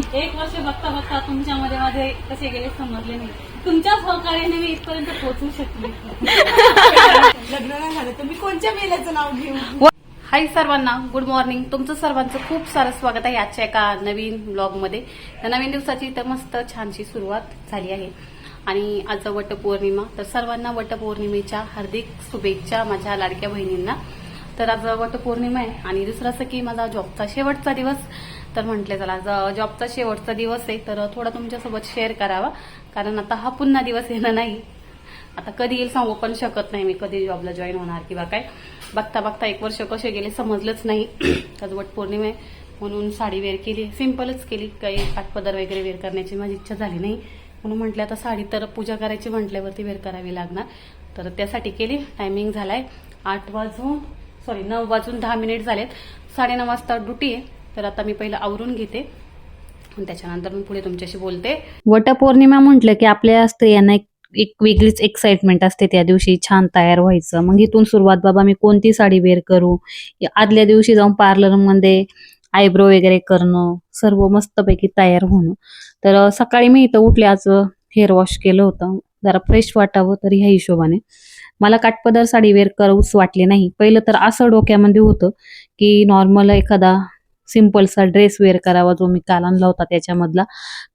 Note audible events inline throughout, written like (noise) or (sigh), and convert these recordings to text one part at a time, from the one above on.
एक वर्ष बघता बघता तुमच्यामध्ये माझे कसे गेले समजले नाही. तुमच्या सहकार्याने मी इथपर्यंत पोहोचू शकले. लग्न नाही झालं तर मी कोणत्या मेल्याचं नाव घेऊ? हाय सर्वांना गुड मॉर्निंग तुमचं सर्वांचं खूप सारं स्वागत आहे आजच्या एका नवीन ब्लॉगमध्ये त्या नवीन दिवसाची तर मस्त छानशी सुरुवात झाली आहे. आणि आज वटपौर्णिमा तर सर्वांना वटपौर्णिमेच्या हार्दिक शुभेच्छा माझ्या लाडक्या बहिणींना. तर आज वटपौर्णिमा आहे आणि दुसरं असं की माझा जॉबचा शेवटचा दिवस. तर म्हटले चला आज जॉबचा शेवटचा दिवस आहे तर थोडा तुमच्यासोबत शेअर करावा. कारण आता हा पुन्हा दिवस येणं नाही. आता कधी येईल सांगू पण शकत नाही मी कधी जॉबला जॉईन होणार किंवा काय. बघता बघता एक वर्ष कसे गेले समजलंच नाही. (clears throat) आज वट म्हणून साडी वेअर केली. सिम्पलच केली. काही पाठपदर वगैरे वेअर करण्याची माझी इच्छा झाली नाही. म्हणून म्हटलं आता साडी तर पूजा करायची म्हटल्यावरती वेअर करावी लागणार. तर त्यासाठी केली. टायमिंग झालाय आठ वाजून सॉरी नऊ वाजून दहा मिनिट झालेत. साडेनऊ वाजता ड्युटी आहे. तर आता मी पहिलं आवरून घेते. त्याच्यानंतर मी पुढे तुमच्याशी बोलते. वटपौर्णिमा म्हटलं की आपल्या स्त्रियांना एक एक वेगळीच एक्साइटमेंट असते त्या दिवशी छान तयार व्हायचं. मग इथून सुरुवात बाबा मी कोणती साडी वेअर करू? आदल्या दिवशी जाऊन पार्लरमध्ये आयब्रो वगैरे करणं सर्व मस्तपैकी तयार होणं. तर सकाळी मी इथं उठले आज हेअर वॉश केलं होतं. जरा फ्रेश वाटावं तर ह्या हिशोबाने. मला काटपदर साडी वेअर करूच वाटले नाही. पहिलं तर असं डोक्यामध्ये होतं की नॉर्मल एखादा सिम्पलसा ड्रेस वेअर करावा जो मी काल आणला होता त्याच्यामधला.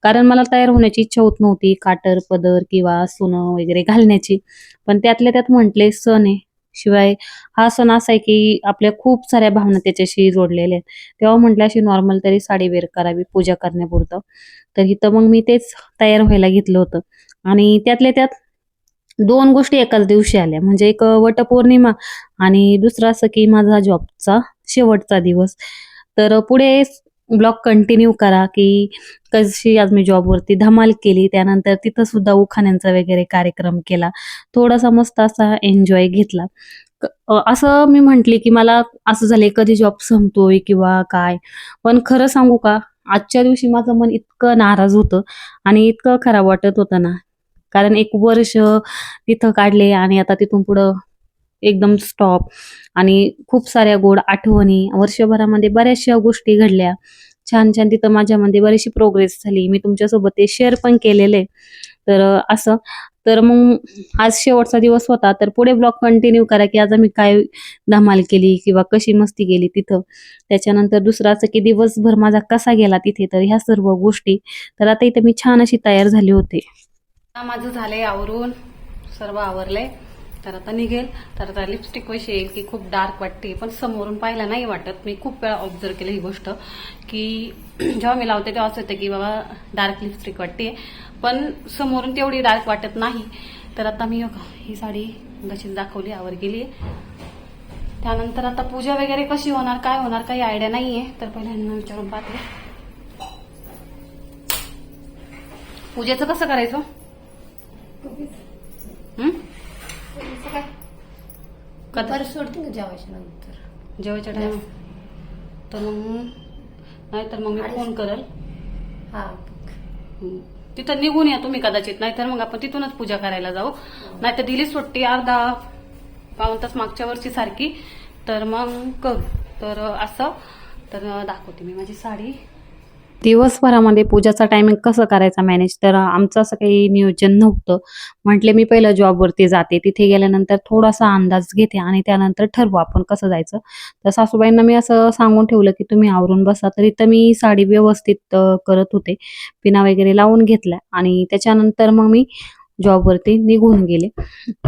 कारण मला तयार होण्याची इच्छा होत नव्हती काटर पदर किंवा सोनं वगैरे घालण्याची. पण त्यातल्या त्यात म्हटले सण आहे. शिवाय हा सण असा आहे की आपल्या खूप साऱ्या भावना त्याच्याशी जोडलेल्या आहेत. तेव्हा म्हटलं अशी नॉर्मल तरी साडी वेअर करावी पूजा करण्यापुरतं. तर इथं मग मी तेच तयार व्हायला घेतलं होतं. आणि त्यातल्या त्यात दोन गोष्टी एकाच दिवशी आल्या. म्हणजे एक वटपौर्णिमा आणि दुसरं असं की माझा जॉबचा शेवटचा दिवस. तर पुढे ब्लॉग कंटिन्यू करा की कशी आज मी जॉबवरती धमाल केली. त्यानंतर तिथं सुद्धा उखाण्यांचा वगैरे कार्यक्रम केला. थोडासा मस्त असा एन्जॉय घेतला. असं मी म्हटली की मला असं झालंय कधी जॉब संपतोय किंवा काय? पण खरं सांगू का आजच्या दिवशी माझं मन इतकं नाराज होतं आणि इतकं खराब वाटत होतं ना. कारण एक वर्ष तिथं काढले आणि आता तिथून पुढं एकदम स्टॉप आणि खूप साऱ्या गोड आठवणी वर्षभरामध्ये बऱ्याचशा गोष्टी घडल्या. छान छान तिथं माझ्यामध्ये बरीचशी प्रोग्रेस झाली. मी तुमच्यासोबत ते शेअर पण केलेले. तर असं. तर मग आज शेवटचा दिवस होता. तर पुढे ब्लॉग कंटिन्यू करा की आज आम्ही काय धमाल केली किंवा कशी मस्ती केली तिथं. त्याच्यानंतर दुसरं असं की दिवसभर माझा कसा गेला तिथे. तर ह्या सर्व गोष्टी. तर आता इथे मी छान अशी तयार झाली होते. माझं झालंय आवरून. सर्व आवरलंय. तर आता निघेल. तर आता लिपस्टिक कशी येईल की खूप डार्क वाटते. पण समोरून पाहायला नाही वाटत. मी खूप वेळा ऑब्झर्व केलं ही गोष्ट की (clears throat) जेव्हा मी लावते तेव्हा असं होतं की बाबा डार्क लिपस्टिक वाटते. पण समोरून तेवढी डार्क वाटत नाही. तर आता मी ही साडी तशीच दाखवली आवर गेली. त्यानंतर आता पूजा वगैरे कशी होणार काय होणार काही आयडिया नाहीये. तर पहिल्यांदा विचारून पाहते. पूजेचं कसं करायचं? हं? कधी सोडते ना जेवायच्या नंतर? जेवायच्या टाइम तर मग नाही तर मग मी फोन करल. हा हं. तिथं निघून या तुम्ही कदाचित नाहीतर मग आपण तिथूनच पूजा करायला जाऊ. नाहीतर दिली सुट्टी अर्धा पाऊन तास मागच्या वर्षी सारखी. तर मग करू. तर असं. तर दाखवते मी माझी साडी. दिवसभरामध्ये पूजाचा टायमिंग कसं करायचा मॅनेज तर आमचं असं काही नियोजन नव्हतं. म्हटले मी पहिलं जॉबवरती जाते. तिथे गेल्यानंतर थोडासा अंदाज घेते आणि त्यानंतर ठरवू आपण कसं जायचं. तर सासूबाईंना मी असं सांगून ठेवलं की तुम्ही आवरून बसा. तर इथं मी साडी व्यवस्थित करत होते. पिना वगैरे लावून घेतल्या आणि त्याच्यानंतर मग मी जॉबवरती निघून गेले.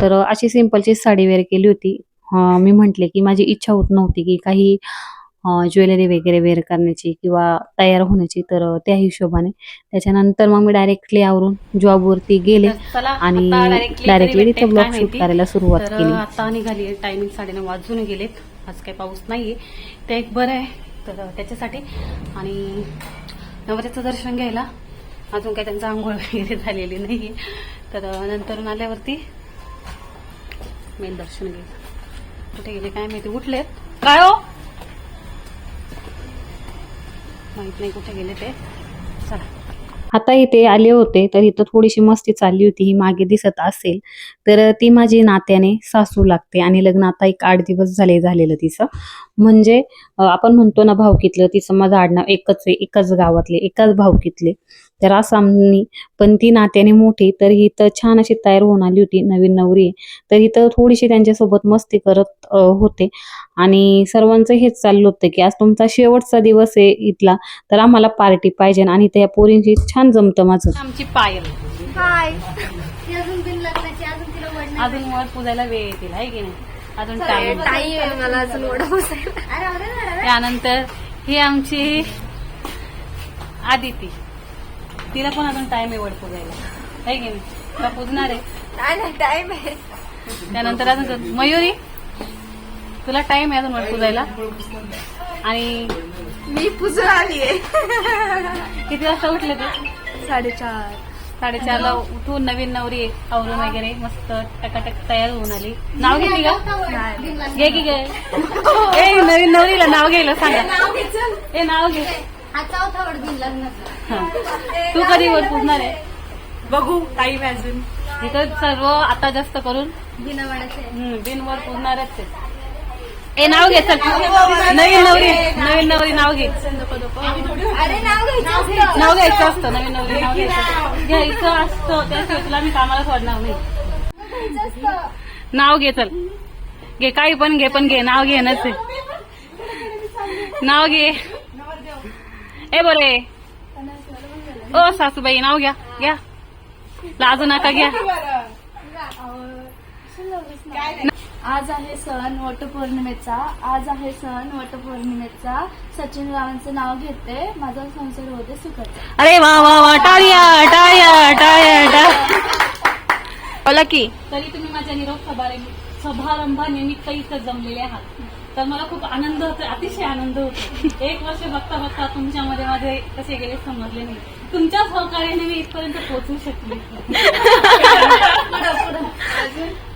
तर अशी सिम्पलची साडी वेअर केली होती. मी म्हटले की माझी इच्छा होत नव्हती की काही ज्वेलरी वगैरे वेअर करण्याची किंवा तयार होण्याची तर त्या हिशोबाने. त्याच्यानंतर मग मी डायरेक्टली आवरून जॉबवरती गेले आणि डायरेक्टली तिथे ब्लॉग शूट. करायला सुरुवात केली. आता निघाली टायमिंग साडेनऊ वाजून गेलेत. आज काही पाऊस नाहीये. ते एक बरं आहे. तर त्याच्यासाठी आणि नवऱ्याचं दर्शन घ्यायला. अजून काही त्यांचं आंघोळ वगैरे झालेली नाहीये. तर नंतर आल्यावरती मेन दर्शन घ्यायचं कुठे गेले काय माहिती? उठलेत. काय हो? माहीत नाही कुठे गेले ते. चला. आता इथे आले होते तर इथं थोडीशी मस्ती चालली होती ही मागे दिसत असेल. तर ती माझी नात्याने सासू लागते आणि लग्न आता एक आठ दिवस झाले झालेलं तिचं. म्हणजे आपण म्हणतो ना भावकीतलं तिचं माझं आडनाव एकच आहे एकाच गावातले एकाच भावकीतले. तर आम्ही पण ती नात्याने मोठी तर ही तर छान अशी तयार होऊन आली होती नवीन नवरी. तर इथं थोडीशी त्यांच्यासोबत मस्ती करत होते. आणि सर्वांचं हेच चाललं होतं की आज तुमचा शेवटचा दिवस आहे इथला तर आम्हाला पार्टी पाहिजे आणि त्या पोरींची छान जमतं माझं. आमची पायल हाय अजून बिन लग्नाची अजून तिला वडणं अजून वर पुजायला वेळ येतील आहे की नाही? अजून टाइम. ताई आहे मला अजून वडा बसायला अरे अरे अरे. त्यानंतर ही आमची आदिती. तिला पण अजून टाइम आहे वड पुजायला आहे की नाही? तुला पुजणार आहे. नाही नाही टाइम आहे. त्यानंतर अजून मयुरी तुला टाइम आहे अजून वड पुजायला आणि मी पुजून आली आहे. किती वाजता उठले तू? साडेचार. साडेचारला उठून नवीन नवरी आवरून वगैरे मस्त टकाटक तयार होऊन आली. नाव घेतली का घे की घे. ए नवीन नवरीला नाव घ्यायला सांगा. ए नाव घे हा चौथा लग्नाचा. तू कधी वर पुजणार आहे? बघू टाइम आहे अजून. इथं सर्व आता जास्त करून बिना वडाचे हम्म, बिनवर पुजणारच आहे ए नाव घे चल. नवीन नवरी नवीन नवरी नाव घे. अरे नाव घ्यायचं असतं. नवीन नवरी नाव घ्यायचं असतं. घ्यायचं असतं त्याशिवाय तुला मी कामाला सोडणार नाही. नाव घे चल. घे काही पण घे पण घे. नाव घे नसे. नाव घे. ए बोले ओ सासूबाई नाव घ्या घ्या. लाजू नका घ्या. आज आहे सण वटपौर्णिमेचा. आज आहे सण वटपौर्णिमेचा. सचिन रावांचं नाव घेते. माझा संसार होते सुखाचा अरे वा वा वा. टाळ्या टाळ्या टाळ्या टाळ्या. बोला की. तरी तुम्ही माझ्या निरोप समारंभ समारंभानिमित्त इथं जमलेले आहात. तर मला खूप आनंद होतो अतिशय आनंद होतो एक वर्ष बघता बघता तुमच्यामध्ये माझे कसे गेले समजले नाही. तुमच्या सहकार्याने मी इथपर्यंत पोहोचू शकले.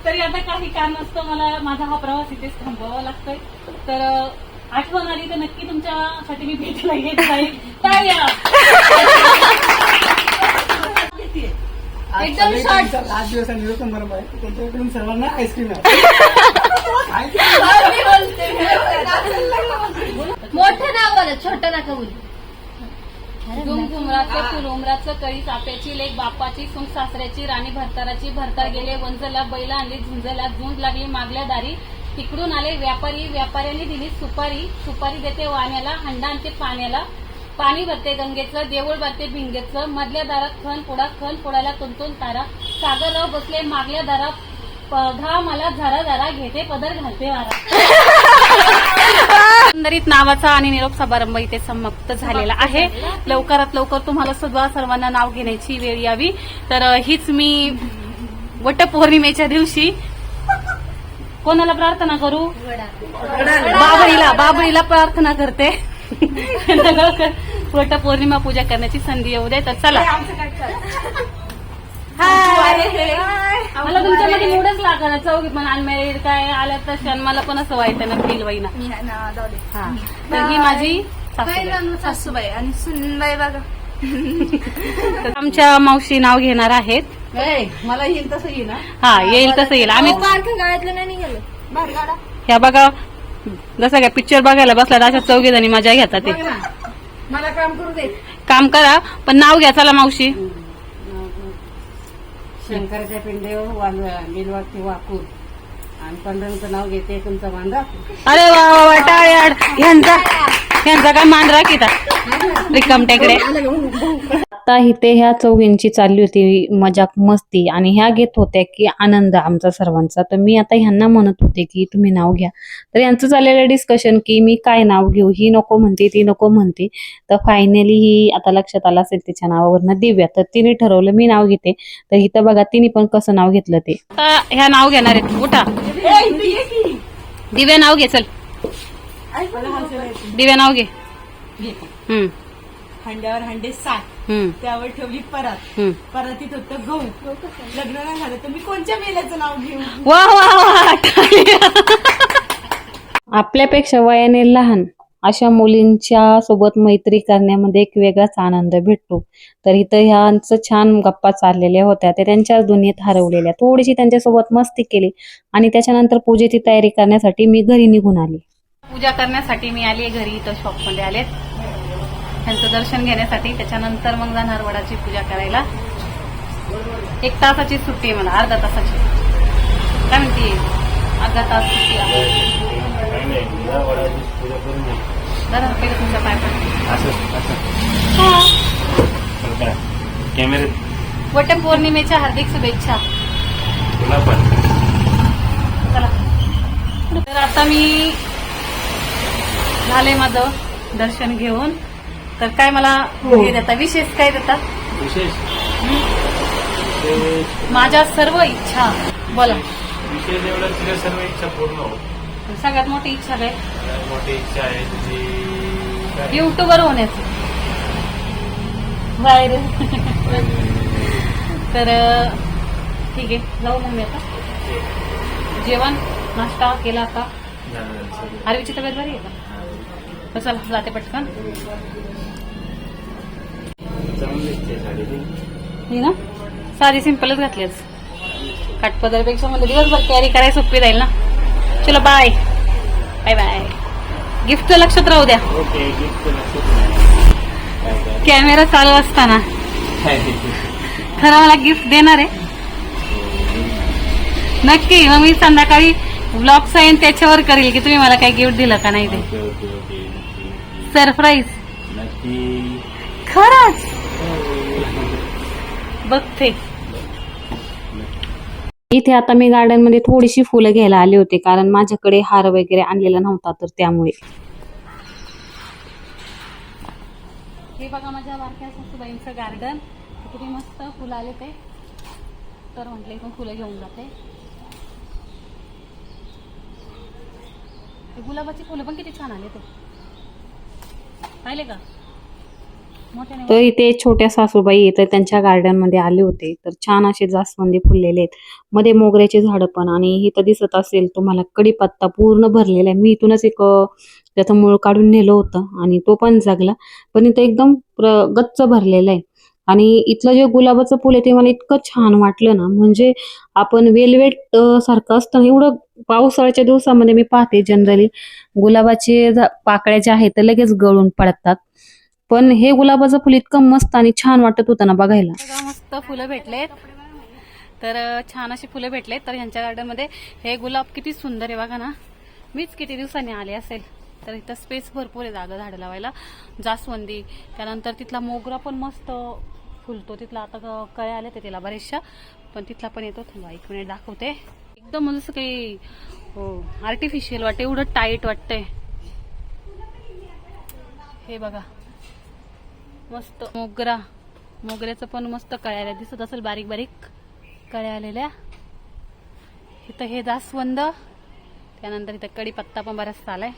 तरी आता काही कारणास्तव मला माझा हा प्रवास इथेच थांबवावा लागतोय. तर आठवण आली तर नक्की तुमच्यासाठी मी भेटीला येत जाईल. टाळ्या! एकदम शॉर्ट लास्ट दिवस आहे निरोप समारंभ आहे. त्यांच्याकडून सर्वांना आईस्क्रीम मोठं नाव बोला छोटं नका बोलू घुमघुमराचं फुल उमराचं कळी चाप्याची लेख बापाची सुंग सासऱ्याची राणी भरताराची भरतार गेले वंजला बैला आणली झुंजला झुंज लागली मागल्या दारी. तिकडून आले व्यापारी व्यापाऱ्याने दिली सुपारी. सुपारी देते वाण्याला हंडा आणते पाण्याला. पाणी भरते गंगेचं देऊळ भरते भिंगेचं. मधल्या दारात खण पोडा खण पुडाला तुंतून तारा. सागरराव बसले मागल्या दारात पघा मला झरा झरा घेते पदर घालते वारा. (laughs) एकंदरीत नावाचा आणि निरोप समारंभ इथे समाप्त झालेला आहे. लवकरात लवकर तुम्हाला सुद्धा सर्वांना नाव घेण्याची वेळ यावी. तर हीच मी वटपौर्णिमेच्या दिवशी कोणाला प्रार्थना करू? बाबळीला बाबळीला प्रार्थना करते. (laughs) लवकर वटपौर्णिमा पूजा करण्याची संधी येऊ दे तर चला. मला तुमच्यामध्ये मूडच लागला चौघी पण अनमॅरिड काय आल्या तर मला पण असं व्हायचं ना फील होईना. मी आहे ना जाऊ दे हा तर ही माझी सासूबाई. सासूबाई आणि सुनबाई बघा. तर (laughs) आमच्या मावशी नाव घेणार आहेत. मला येईल तसं येईल हा? येईल तसं येईल. आम्ही गाळ्यातलं नाही निघालं. बारगाडा. ह्या बघा जसं काय पिक्चर बघायला बसला अशा चौघी जणी मजा घेतात ते. मला काम करू दे. काम करा पण नाव घ्या चला मावशी. शंकराच्या पिंडेवर बिलवाची वाकूर आणि पंढरीचं नाव घेते तुमचा बांधा अरे वा वा वा टाळ्या ह्यांचा ह्यांचा काय मान राखीता रिकाम टेकडे आता इथे ह्या चौघींची चालली होती मजाक मस्ती आणि ह्या घेत होत्या की आनंद आमचा सर्वांचा. तर मी आता ह्यांना म्हणत होते की तुम्ही नाव घ्या. तर यांचं चाललेलं डिस्कशन की मी काय नाव घेऊ ही नको म्हणते ती नको म्हणते. तर फायनली ही आता लक्षात आलं असेल तिच्या नावावरनं दिव्या. तर तिने ठरवलं मी नाव घेते. तर इथं बघा तिने पण कसं नाव घेतलं ते. आता ह्या नाव घेणार आहेत उठा. दिव्या नाव घे चल. दिव्या नाव घे. हम्म. हंड्यावर हंडे सात हम्म. त्यावर ठेवली परात. हम्म. परातीत होतं गहू. लग्न नाही झालं तर मी कोणत्या मेल्याचं नाव घेऊ? वा वा वा. आपल्यापेक्षा वयाने लहान. अशा मुलींच्या सोबत मैत्री करण्यामध्ये एक वेगळाच आनंद भेटतो. तर इथं ह्यांचं छान गप्पा चाललेल्या होत्या. त्या त्यांच्याच दुनियेत हरवलेल्या. थोडीशी त्यांच्यासोबत मस्ती केली आणि त्याच्यानंतर पूजेची तयारी करण्यासाठी मी घरी निघून आली. पूजा करण्यासाठी मी आली घरी इथं शॉपमध्ये आले त्यांचं दर्शन घेण्यासाठी. त्याच्यानंतर मग जाणार वडाची पूजा करायला. एक तासाची सुट्टी आहे मला अर्धा तासाची. काय म्हणते? अर्धा तास सुट्टी आहे. पाय पड कॅमेरे वटपौर्णिमेच्या हार्दिक शुभेच्छा तुला पण चला तर आता मी झाले माझं दर्शन घेऊन. तर काय मला हे. देता? विशेष काय देतात विशेष. विशेष माझ्या सर्व इच्छा. बोला. विशेष एवढं तुझ्या सर्व इच्छा पूर्ण हो सगळ्यात मोठी इच्छा काय? सगळ्यात मोठी इच्छा आहे तुझी? युट्यूबर होण्याची. बाहेर. तर ठीक आहे जाऊ मग मी आता. जेवण नाश्ता केला सगळं. आरवीची तब्येत बरी आहे का? चला जाते पटकन. ना? साधी सिंपलच घातली आज. काटपदरपेक्षा मला दिवसभर कॅरी करायला सोपी जाईल ना? चलो बाय बाय बाय गिफ्ट लक्षात राहू द्या. Okay gift? कॅमेरा चालू असताना? खरं मला गिफ्ट देणार आहे. नक्की मग मी संध्याकाळी ब्लॉग साईन त्याच्यावर करील की तुम्ही मला काही गिफ्ट दिलं का नाही ते. सरप्राईज खरंच. बघते. इथे आता मी गार्डनमध्ये थोडीशी फुलं घ्यायला आले होते कारण माझ्याकडे हार वगैरे आणलेला नव्हता तर त्यामुळे. हे बघा माझ्या बारक्या सासूबाईंचं गार्डन. किती मस्त फुलं आले ते. तर म्हटलं इथून फुलं घेऊन जाते. गुलाबाची फुलं पण किती छान आले ते. पाहिले का? तर इथे छोट्या सासूबाई तर त्यांच्या गार्डनमध्ये आले होते. तर छान असे जास्वंदी फुललेले आहेत. मध्ये मोगऱ्याचे झाड पण आणि इथं दिसत असेल तुम्हाला कडीपत्ता पूर्ण भरलेला आहे. मी इथूनच एक त्याचं मूळ काढून नेलं होतं आणि तो पण जगला. पण इथं एकदम गच्च भरलेला आहे. आणि इथलं जे गुलाबाचं फुल आहे ते मला इतकं छान वाटलं ना. म्हणजे आपण वेलवेट सारखं असतं एवढं पावसाळ्याच्या दिवसामध्ये मी पाहते जनरली गुलाबाचे पाकळ्या ज्या आहेत ते लगेच गळून पडतात. पण हे गुलाबाचं फुल इतकं मस्त आणि छान वाटत होतं ना बघायला. मस्त फुलं भेटलेत. तर छान अशी फुलं भेटलेत. तर ह्यांच्या गार्डनमध्ये हे गुलाब किती सुंदर आहे बघा ना. मीच किती दिवसांनी आले असेल. तर इथं स्पेस भरपूर आहे जागा झाडं लावायला. जास्वंदी. त्यानंतर तिथला मोगरा पण मस्त फुलतो. तिथला आता क- कळ्या आल्या तिला बऱ्याचशा पण तिथला पण येतो. थांबा एक मिनिट दाखवते. एकदम म्हणजे असं काही हो, आर्टिफिशियल वाटते एवढं टाईट वाटतंय. हे बघा. मस्त. मोगरा. मोगऱ्याचं पण मस्त कळ्याला दिसत असेल बारीक बारीक कळ्या आलेल्या इथं हे जास्वंद. त्यानंतर इथं कडीपत्ता पण बराचसा आलाय.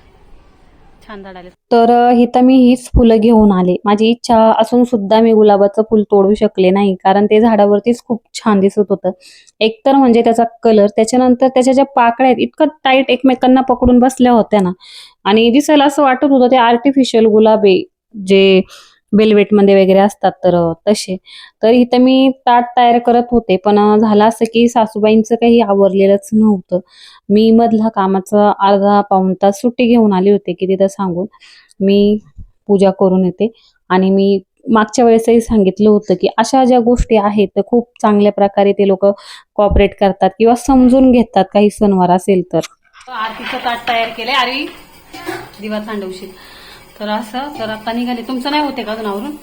छान झाड आले तर इथं मी हीच फुलं घेऊन आले. माझी इच्छा असून सुद्धा मी गुलाबाचं फुल तोडू शकले नाही कारण ते झाडावरतीच खूप छान दिसत होतं. एकतर म्हणजे त्याचा कलर त्याच्यानंतर त्याच्या ज्या पाकळ्या आहेत इतकं टाईट एकमेकांना पकडून बसल्या होत्या ना. आणि दिसायला असं वाटत होतं ते आर्टिफिशियल गुलाब आहे. जे velvet मध्ये वगैरे असतात तर तसे. तर इथं मी ताट तयार करत होते पण झालं असं की सासूबाईंचं काही आवरलेलंच नव्हतं. मी मधला कामाचा अर्धा पाऊण तास सुट्टी घेऊन आली होते की तिथं सांगून मी पूजा करून येते. आणि मी मागच्या वेळेसही सांगितलं होतं की अशा ज्या गोष्टी आहेत तर खूप चांगल्या प्रकारे ते लोक कॉपरेट करतात किंवा समजून घेतात काही सणवार असेल तर. आरतीचं ताट तयार केलंय. आरवी दिवा सांडवशील तर असं तर आता निघाले. तुमचं नाही होते का अजून आवरून?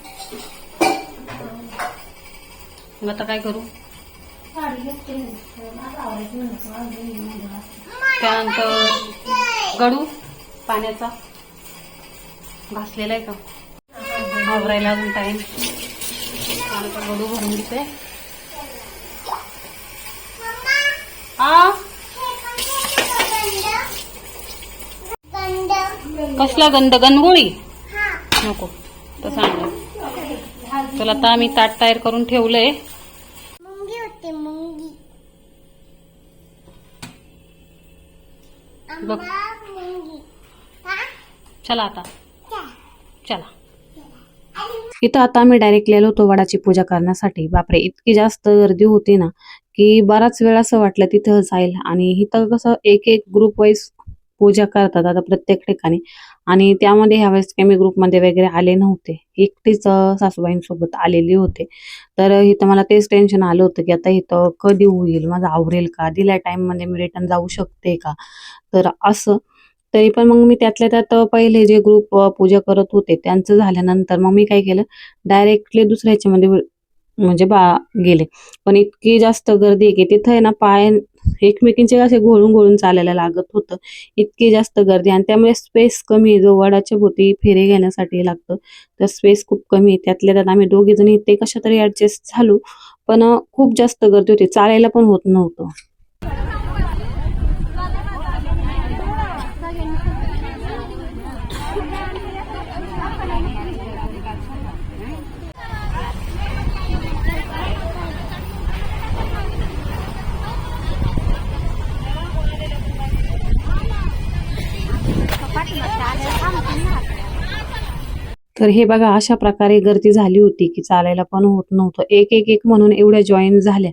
मग आता काय करू? त्यानंतर गडू पाण्याचा. घासलेला आहे का? आवरायला अजून टाइम त्यानंतर गडू भरून घेते. आ? कसला गंध? गणगोळी नको तर सांग. तुला आता आम्ही ताट तयार करून ठेवलंय. बघ. चला आता. चला. इथं आता आम्ही डायरेक्टली आलो होतो वडाची पूजा करण्यासाठी. बापरे इतकी जास्त गर्दी होती ना की बराच वेळ असं वाटलं तिथं जाईल आणि इथं कसं एक एक ग्रुप वाईज पूजा करतात आता प्रत्येक ठिकाणी. आणि त्यामध्ये ह्यावेळेस काही मी ग्रुपमध्ये वगैरे आले नव्हते. एकटीच सासूबाईंसोबत आलेली होते. तर इथं मला तेच टेन्शन आलं होतं की आता इथं कधी होईल? माझं आवरेल का? दिल्या टाइममध्ये मी रिटर्न जाऊ शकते का? तर असं. तरी पण मग मी त्यातल्या त्यात पहिले जे ग्रुप पूजा करत होते त्यांचं झाल्यानंतर मग मी काय केलं? डायरेक्टली दुसऱ्या ह्याच्यामध्ये म्हणजे बा गेले. पण इतकी जास्त गर्दी आहे की तिथं आहे ना पाय एकमेकींचे असे घोळून घोळून चालायला लागत होतं. इतकी जास्त गर्दी आणि त्यामुळे स्पेस कमी जो वडाच्या भोवती फेरे घेण्यासाठी लागतं तर स्पेस खूप कमी. आहे त्यातल्या त्यात आम्ही दोघीजणी ते कशा तरी ॲडजस्ट झालो पण खूप जास्त गर्दी होती. चालायला पण होत नव्हतं. तर हे बघा अशा प्रकारे गर्दी झाली होती की चालायला पण होत नव्हतं. एक एक एक म्हणून एवढ्या जॉईन झाल्या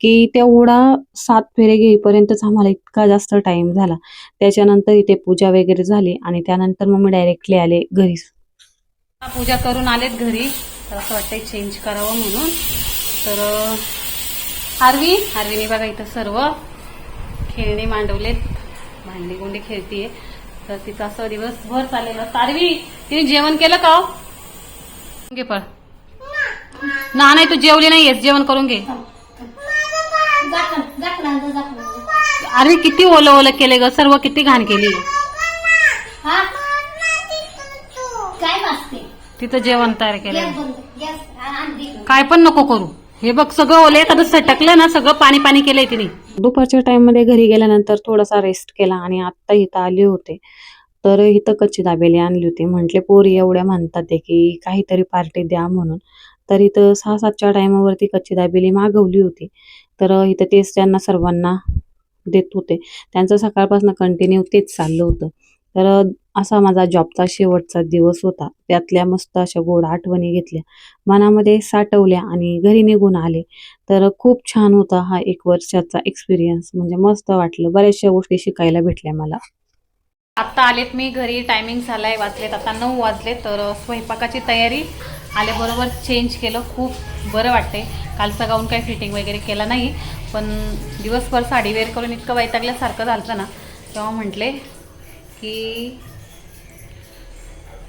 की तेवढा सात फेरे घेईपर्यंतच आम्हाला इतका जास्त टाइम झाला. त्याच्यानंतर इथे पूजा वगैरे झाली आणि त्यानंतर मग मी डायरेक्टली आले घरी. पूजा करून आलेत घरी. तर असं वाटतंय चेंज करावं म्हणून. तर हार्वी हार्वीने बघा इथं सर्व खेळणे मांडवलेत. भांडी गुंडी खेळतीये. तर तिचं असं दिवसभर चाललेलं. असतं हार्वी तिने जेवण केलं का हो? घे पळ. ना नाही तू जेवली नाहीयेस. जेवण करून घे. अरे किती ओलं ओलं केले ग. सर्व किती घाण केली तिथं जेवण तयार केलं काय पण नको करू. हे बघ सगळं ओले एखादं सटकलं ना सगळं पाणी पाणी केलंय तिने. दुपारच्या टाइममध्ये घरी गेल्यानंतर थोडासा रेस्ट केला आणि आत्ता इथं आले होते. तर इथं कच्ची दाबेली आणली होती. म्हटले पोरी एवढ्या म्हणतात ते की काहीतरी पार्टी द्या म्हणून. तर इथं सहा सातच्या टायमावरती कच्ची दाबेली मागवली होती. तर इथं तेच त्यांना सर्वांना देत होते. त्यांचं सकाळपासून कंटिन्यू तेच चाललं होतं. तर असा माझा जॉबचा शेवटचा दिवस होता. त्यातल्या मस्त अशा गोड आठवणी घेतल्या. मनामध्ये साठवल्या आणि घरी निघून आले. तर खूप छान होता हा एक वर्षाचा एक्सपिरियन्स म्हणजे मस्त वाटलं. बऱ्याचशा गोष्टी शिकायला भेटल्या मला. आत्ता आलेत मी घरी. टायमिंग झालाय वाजलेत आता नऊ वाजले. तर स्वयंपाकाची तयारी आल्याबरोबर चेंज केलं. खूप बरं वाटते कालचा गाऊन काही फिटिंग वगैरे केला नाही. पण दिवसभर साडी वेअर करून इतकं वैतागल्यासारखं झालं ना तेव्हा म्हटले की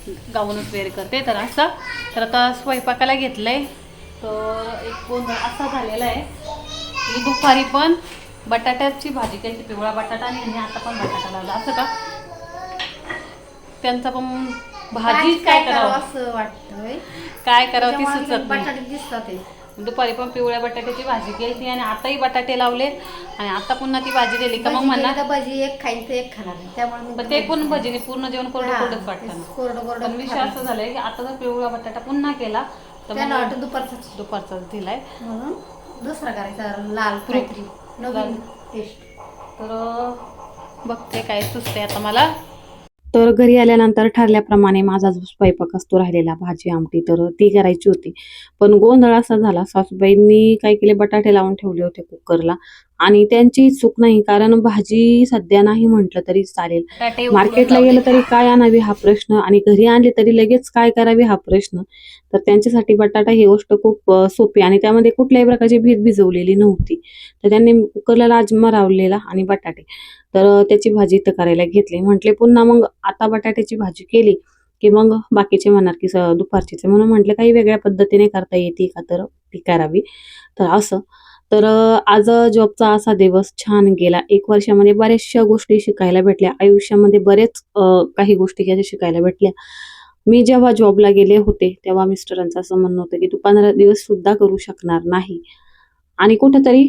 गाऊनच वेअर करते. तर असं. तर आता स्वयंपाकाला घेतलंय. तर एक गोंधळ असा झालेला आहे. की दुपारी पण बटाट्याची भाजी केली. पिवळा बटाटा आणि आता पण बटाटा लावला. असं का? त्यांचा पण भाजी काय करावं असं वाटतंय. काय करावं ती सुचत बटाटे दिसतात. दुपारी पण पिवळ्या बटाट्याची भाजी केली आणि आताही बटाटे लावले आणि आता पुन्हा ती भाजी दिली का मग म्हणणार? तर भजी एक खाईन तर एक खाणार. त्यामुळे ते पण भजीने पूर्ण जेवण कोरडं कोरडंच वाटतं. कोरडं कोरडं पण विषय असं झालाय की आता जर पिवळा बटाटा पुन्हा केला तर मग वाटतं दुपारचाच. दुपारचाच दिलाय. म्हणून दुसरा करायचा लाल काहीतरी. नवीन टेस्ट तर बघते काय सुचते आता मला. तर घरी आल्यानंतर ठरल्याप्रमाणे माझा जो स्वयंपाक असतो राहिलेला भाजी आमटी तर ती करायची होती. पण गोंधळ असा झाला सासूबाईंनी काय केले बटाटे लावून ठेवले होते कुकरला आणि त्यांची चूक नाही कारण भाजी सध्या नाही म्हटलं तरी चालेल. मार्केटला. गेलं तरी काय आणावी हा प्रश्न आणि घरी आणले तरी लगेच काय करावे हा प्रश्न. तर त्यांच्यासाठी बटाटा ही गोष्ट खूप सोपी आणि त्यामध्ये कुठल्याही प्रकारची भीत भिजवलेली नव्हती. तर त्यांनी कुकरला राजमा रावलेला आणि बटाटे. तर त्याची भाजी इथं करायला घेतली. म्हटले पुन्हा मग आता बटाट्याची भाजी केली की मग बाकीचे म्हणणार की दुपारचीच आहे. म्हणून म्हटलं काही वेगळ्या पद्धतीने करता येते का? तर ती करावी. तर असं तर आज जॉबचा असा दिवस छान गेला. एक वर्षामध्ये बऱ्याचशा गोष्टी शिकायला भेटल्या. आयुष्यामध्ये बरेच काही गोष्टी ज्या शिकायला भेटल्या. मी जेव्हा जॉबला गेले होते तेव्हा मिस्टरांचं असं म्हणणं होतं की तू पंधरा दिवस सुद्धा करू शकणार नाही. आणि कुठंतरी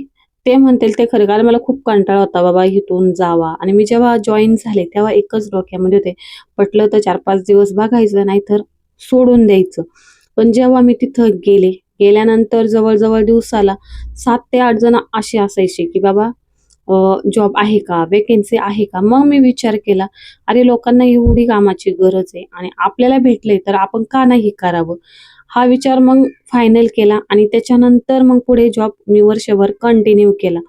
ते म्हणतील ते खरं कारण मला खूप कंटाळा होता बाबा इथून जावा. आणि मी जेव्हा जॉईन झाले तेव्हा एकच डोक्यामध्ये होते पटलं तर चार पाच दिवस बघायचं नाहीतर सोडून द्यायचं. पण जेव्हा मी तिथं गेले गेल्यानंतर जवळजवळ दिवसाला सात ते आठ जण असे असायचे की बाबा जॉब आहे का? वेकेन्सी आहे का? मग मी विचार केला अरे लोकांना एवढी कामाची गरज आहे आणि आपल्याला भेटले तर आपण का नाही करावं? हा विचार मग फायनल केला आणि त्याच्यानंतर मग पुढे जॉब मी वर्षभर कंटिन्यू केला.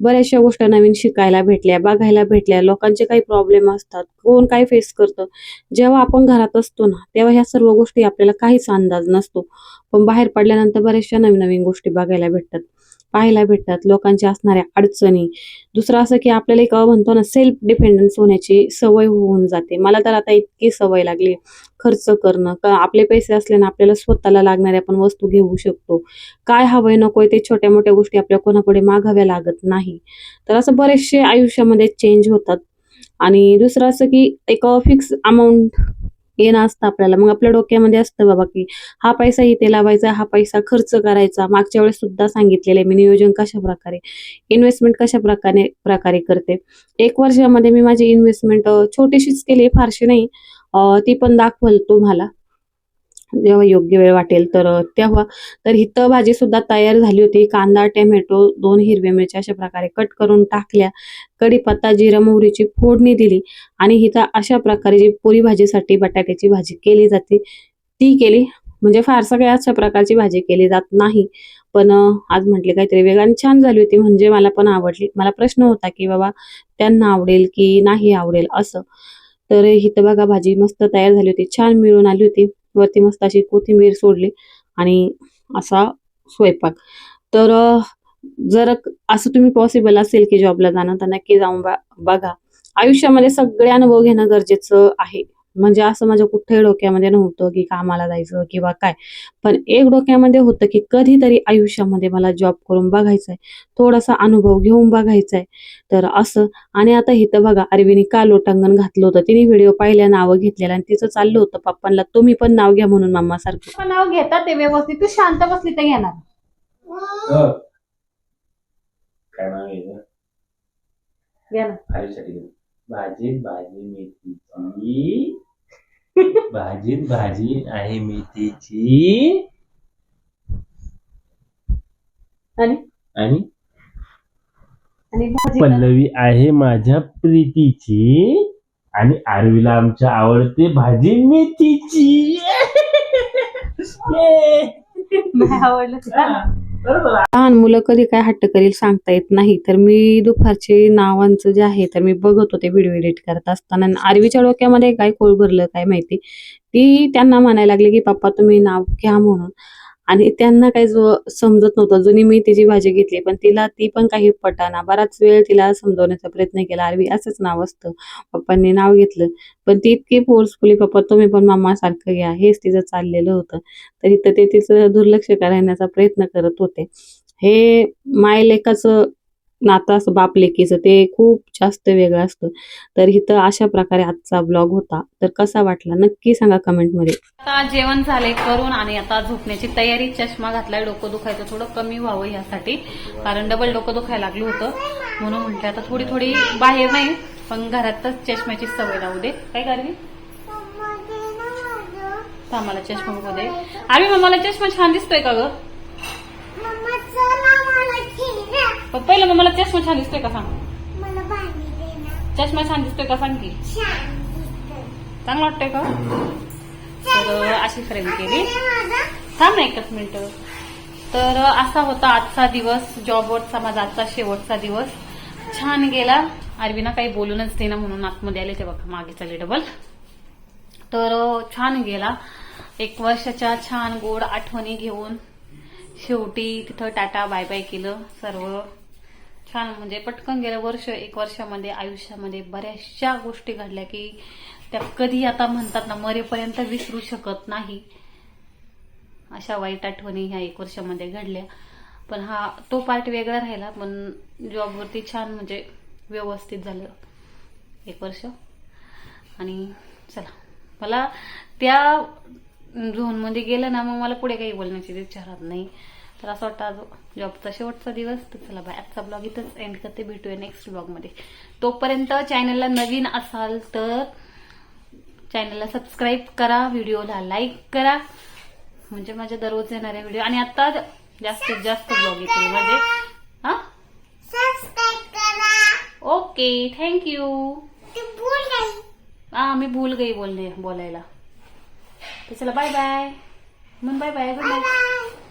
बऱ्याचशा गोष्टी नवीन शिकायला भेटल्या बघायला भेटल्या लोकांचे काही प्रॉब्लेम असतात कोण काय फेस करतं. जेव्हा आपण घरात असतो ना तेव्हा ह्या सर्व गोष्टी आपल्याला काहीच अंदाज नसतो. पण बाहेर पडल्यानंतर बऱ्याचशा नवीन नवीन गोष्टी बघायला भेटतात. पाहायला भेटतात लोकांच्या असणाऱ्या अडचणी. दुसरं असं की आपल्याला एक म्हणतो ना सेल्फ डिपेंडन्स होण्याची सवय होऊन जाते. मला तर आता इतकी सवय लागली. खर्च करणं का आपले पैसे असल्याने आपल्याला स्वतःला लागणाऱ्या आपण वस्तू घेऊ शकतो. काय हवंय नकोय ते छोट्या मोठ्या गोष्टी आपल्या कोणापुढे मागाव्या लागत नाही. तर असं बरेचसे आयुष्यामध्ये चेंज होतात. आणि दुसरं असं की एक फिक्स अमाऊंट येणं असतं आपल्याला. मग आपल्या डोक्यामध्ये असतं बाबा की हा पैसा इथे लावायचा हा पैसा खर्च करायचा. मागच्या वेळेस सुद्धा सांगितलेलं आहे मी नियोजन कशा प्रकारे इन्व्हेस्टमेंट कशा प्रकारे प्रकारे करते. एक वर्षामध्ये मी माझी इन्व्हेस्टमेंट छोटीशीच केली फारशी नाही. ती पण दाखवल तुम्हाला. जेव्हा योग्य वेळ वाटेल तर तेव्हा. तर हिथं भाजी सुद्धा तयार झाली होती. कांदा टोमॅटो दोन हिरव्या मिरच्या अशा प्रकारे कट करून टाकल्या. कढीपत्ता जिरा मोहरीची फोडणी दिली. आणि हिथं अशा प्रकारे जी पुरी भाजीसाठी बटाट्याची भाजी केली जाते ती केली. म्हणजे फारसं काही अशा प्रकारची भाजी केली जात नाही. पण आज म्हटले काहीतरी वेगळं छान झाली होती. म्हणजे मला पण आवडली. मला प्रश्न होता की बाबा त्यांना आवडेल की नाही आवडेल असं. तर हिथं बघा भाजी मस्त तयार झाली होती. छान मिळून आली होती. वरती मस्त अशी कोथिंबीर सोडली आणि असा स्वयंपाक. तर जर असं तुम्ही पॉसिबल असेल की जॉबला जाणं तर नक्की जाऊन बा- बघा. आयुष्यामध्ये सगळे अनुभव घेणं गरजेचं आहे. म्हणजे असं माझ्या कुठेही डोक्यामध्ये नव्हतं की कामाला जायचं किंवा काय. पण एक डोक्यामध्ये होतं की कधीतरी आयुष्यामध्ये मला जॉब करून बघायचा आहे थोडासा अनुभव घेऊन बघायचा आहे तर असं. आणि आता इथं बघा अरविनी का लोटांगण घातलं होतं. तिने व्हिडिओ पाहिल्या नावं घेतलेलं आणि तिचं चाललं होतं पप्पांना तुम्ही पण नाव घ्या म्हणून मामा सारखं नाव घेतात ते व्यवस्थित. तू शांत बसली तर घेणार. काय नाव. भाजीत भाजी मेथीची भाजीत भाजी आहे मेथीची. आणि? आणि? आणि भाजी पल्लवी आहे माझ्या प्रीतीची. आणि आरवीला आमच्या आवडते भाजी मेथीची. (laughs) (laughs) आवडलं तिला. लहान मुलं कधी काय हट्ट करील सांगता येत नाही. तर मी दुपारचे नावांचं जे आहे तर मी बघत होते व्हिडिओ एडिट करत असताना. आरवीच्या डोक्यामध्ये काय कोळ भरलं काय माहिती? ती त्यांना म्हणायला लागली की पप्पा तुम्ही नाव घ्या म्हणून. आणि त्यांना काही जो समजत नव्हतं जुनी मी तिची भाजी घेतली पण तिला ती पण काही पटाना. बराच वेळ तिला समजवण्याचा प्रयत्न केला. अरवी असंच नाव असतं. पप्पांनी नाव घेतलं. पण ती इतकी फोर्सफुली पप्पा तुम्ही पण मामा सारखं घ्या हेच तिचं चाललेलं होतं. तर इथं ते तिचं दुर्लक्ष करण्याचा प्रयत्न करत होते. हे मायलेकाचं नातं असं बाप लेकीचं ते खूप जास्त वेगळं असतं. तर इथं अशा प्रकारे आजचा ब्लॉग होता. तर कसा वाटला? नक्की सांगा कमेंटमध्ये. आता जेवण झाले करून आणि आता झोपण्याची तयारी चष्मा घातलाय डोकं दुखायचं थोडं कमी व्हावं यासाठी. कारण डबल डोकं दुखायला लागलं होतं. म्हणून म्हटलं आता थोडी थोडी बाहेर नाही पण घरातच चष्म्याची सवय लावू दे. काय करवी मला चष्मा बघू दे. आम्ही मग मला चष्मा छान दिसतोय का ग? पण पहिलं मग मला चष्मा छान दिसतोय का सांग? चष्मा छान दिसतोय का सांग की? चांगला वाटतोय का? तर अशी खरेदी केली. थांब ना एकच मिनिट. तर असा होता आजचा दिवस जॉबवरचा माझा आजचा शेवटचा दिवस. छान गेला. अरविना काही बोलूनच दे ना म्हणून आतमध्ये आले ते बघा मागे चालले डबल तर छान गेला. एक वर्षाच्या छान गोड आठवणी घेऊन शेवटी तिथं टाटा बाय बाय केलं. सर्व छान म्हणजे पटकन गेलं वर्ष एक वर्षामध्ये आयुष्यामध्ये बऱ्याचशा गोष्टी घडल्या की त्या कधी आता म्हणतात ना मरेपर्यंत विसरू शकत नाही. अशा वाईट आठवणी ह्या एक वर्षामध्ये घडल्या. पण हा तो पार्ट वेगळा राहिला पण जॉबवरती छान म्हणजे व्यवस्थित झालं एक वर्ष. आणि चला मला त्या झोनमध्ये गेलं ना मग मला पुढे काही बोलण्याची इच्छा राहत नाही. तर असं वाटतं आज जॉबचा शेवटचा दिवस तर चला बाय. आजचा ब्लॉग इथंच एंड करते. भेटूया नेक्स्ट ब्लॉगमध्ये तोपर्यंत चॅनलला नवीन असाल तर चॅनलला सबस्क्राईब करा व्हिडिओला लाईक करा. म्हणजे माझ्या दररोज येणारे व्हिडिओ आणि आता जास्तीत जास्त ब्लॉग येतील म्हणजे हा? ओके थँक्यू हा मी भूल गई बोलणे बोलायला. तर चला बाय बाय म्हण bye bye good